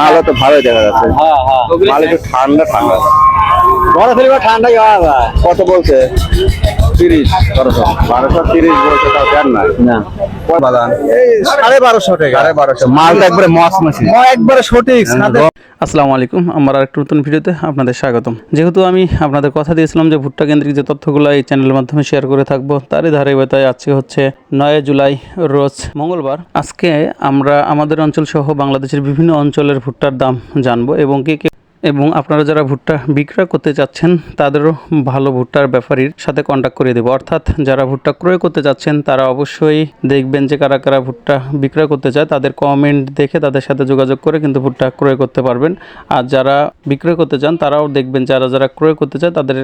মাল তো ভালোই দেখা যাচ্ছে। হ্যাঁ হ্যাঁ মাল একটু ঠান্ডা ঠান্ডা। বড় ফেলি ঠান্ডাই কত বলছে? তিরিশ। বারোশো। বারোশো তিরিশ বলছে তাও দেন না। না বাদান এই সাড়ে বারোশো টাকা। সাড়ে বারোশো। মাল তো একবারে মস মাসি। ও একবারে সঠিক সাথে আসসালামু আলাইকুম আমার আরেকটা নতুন ভিডিওতে আপনাদের স্বাগতম। যেহেতু আমি আপনাদের কথা দিয়েছিলাম যে ভুট্টা কেন্দ্রিক যে তথ্যগুলো এই চ্যানেলের মাধ্যমে শেয়ার করে থাকব তারই ধারাবাহিকতায় আজকে হচ্ছে নয় জুলাই রোজ মঙ্গলবার। আজকে আমরা আমাদের অঞ্চল সহ বাংলাদেশের বিভিন্ন অঞ্চলের ভুট্টার দাম জানব এবং কে কে এবং আপনারা যারা ভুট্টা বিক্রয় করতে চাচ্ছেন তাদেরও ভালো ভুট্টার ব্যাপারীর সাথে কন্ট্যাক্ট করে দেবো। অর্থাৎ যারা ভুট্টা ক্রয় করতে যাচ্ছেন, তারা অবশ্যই দেখবেন যে কারা কারা ভুট্টা বিক্রয় করতে চায় তাদের কমেন্ট দেখে তাদের সাথে যোগাযোগ করে কিন্তু ভুট্টা ক্রয় করতে পারবেন। আর যারা বিক্রয় করতে চান তারাও দেখবেন যারা যারা ক্রয় করতে চায় তাদের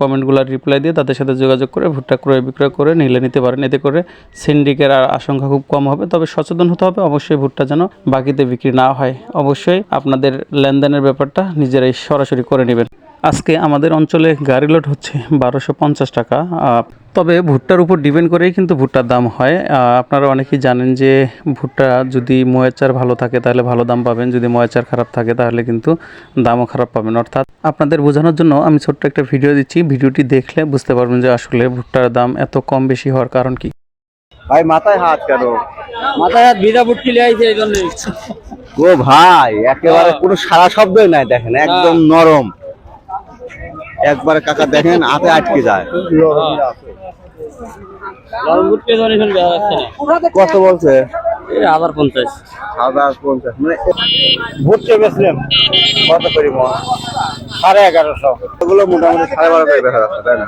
কমেন্টগুলো রিপ্লাই দিয়ে তাদের সাথে যোগাযোগ করে ভুট্টা ক্রয় বিক্রয় করে নিলে নিতে পারেন। এতে করে সিন্ডিকের আর আশঙ্কা খুব কম হবে। তবে সচেতন হতে হবে, অবশ্যই ভুট্টা যেন বাকিতে বিক্রি না হয়। অবশ্যই আপনাদের লেনদেনের ব্যাপারটা নিজেরাই সরাসরি করে নেবেন। আজকে আমাদের অঞ্চলে গাড়ি লোড হচ্ছে বারোশো পঞ্চাশ টাকা। তবে ভুট্টার উপর ডিপেন্ড করেই কিন্তু ভুট্টার দাম হয়। আপনারা অনেকেই জানেন যে ভুট্টা যদি ময়েচার ভালো থাকে তাহলে ভালো দাম পাবেন যদি ময়েচার খারাপ থাকে তাহলে কিন্তু দামও খারাপ পাবেন। অর্থাৎ আপনাদের বোঝানোর জন্য আমি ছোট্ট একটা ভিডিও দিচ্ছি। ভিডিওটি দেখলে বুঝতে পারবেন যে আসলে ভুট্টার দাম এত কম বেশি হওয়ার কারণ কি। ভাই মাথায় হাত কেন? মাথায় হাত ভিজা বুটকি লিয়ে এই জন্য ও ভাই একেবারে কোনো সারা শব্দই নাই দেখেন একদম নরম। একবারে কাকা দেখেন হাতে আটকে যায়। কত বলছে? হাজার পঞ্চাশ। হাজার পঞ্চাশ মানে ভুট্টে কত সাড়ে এগারোশো। এগুলো মোটামুটি সাড়ে বারো টাকা দেখা যাচ্ছে তাই না?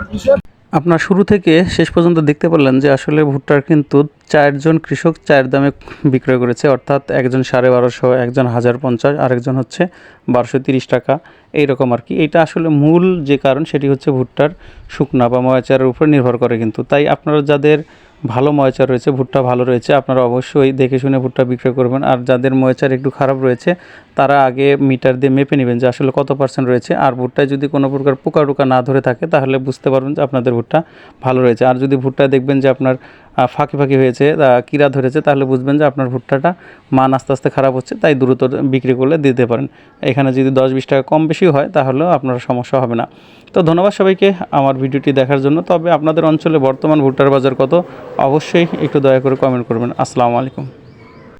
আপনার শুরু থেকে শেষ পর্যন্ত দেখতে পারলেন যে আসলে ভুট্টার কিন্তু চারজন কৃষক চার দামে বিক্রয় করেছে, অর্থাৎ একজন সাড়ে বারোশো, একজন হাজার পঞ্চাশ, আরেকজন হচ্ছে বারোশো তিরিশ টাকা। এইরকম আর কি। এটা আসলে মূল যে কারণ, সেটি হচ্ছে ভুট্টার শুকনা বা ময়াচারের উপর নির্ভর করে কিন্তু। তাই আপনারা যাদের ভালো ময়চার রয়েছে, ভুট্টা ভালো রয়েছে, আপনারা অবশ্যই দেখে শুনে ভুট্টা বিক্রয় করবেন। আর যাদের ময়চার একটু খারাপ রয়েছে, তারা আগে মিটার দিয়ে মেপে নেবেন যে আসলে কত পার্সেন্ট রয়েছে। আর ভুট্টায় যদি কোনো প্রকার পোকা টোকা না ধরে থাকে, তাহলে বুঝতে পারবেন যে আপনাদের ভুট্টা ভালো রয়েছে। আর যদি ভুট্টা দেখবেন যে আপনার ফাঁকি ফাঁকি হয়েছে কিরা ধরেছে, তাহলে বুঝবেন যে আপনার ভুট্টাটা মান আস্তে আস্তে খারাপ হচ্ছে, তাই দ্রুত বিক্রি করলে দিতে পারেন। এখানে যদি দশ বিশ টাকা কম বেশি হয়, তাহলেও আপনার সমস্যা হবে না। তো ধন্যবাদ সবাইকে আমার ভিডিওটি দেখার জন্য। তবে আপনাদের অঞ্চলে বর্তমান ভুট্টার বাজার কত, অবশ্যই একটু দয়া করে কমেন্ট করবেন। আসসালামু আলাইকুম।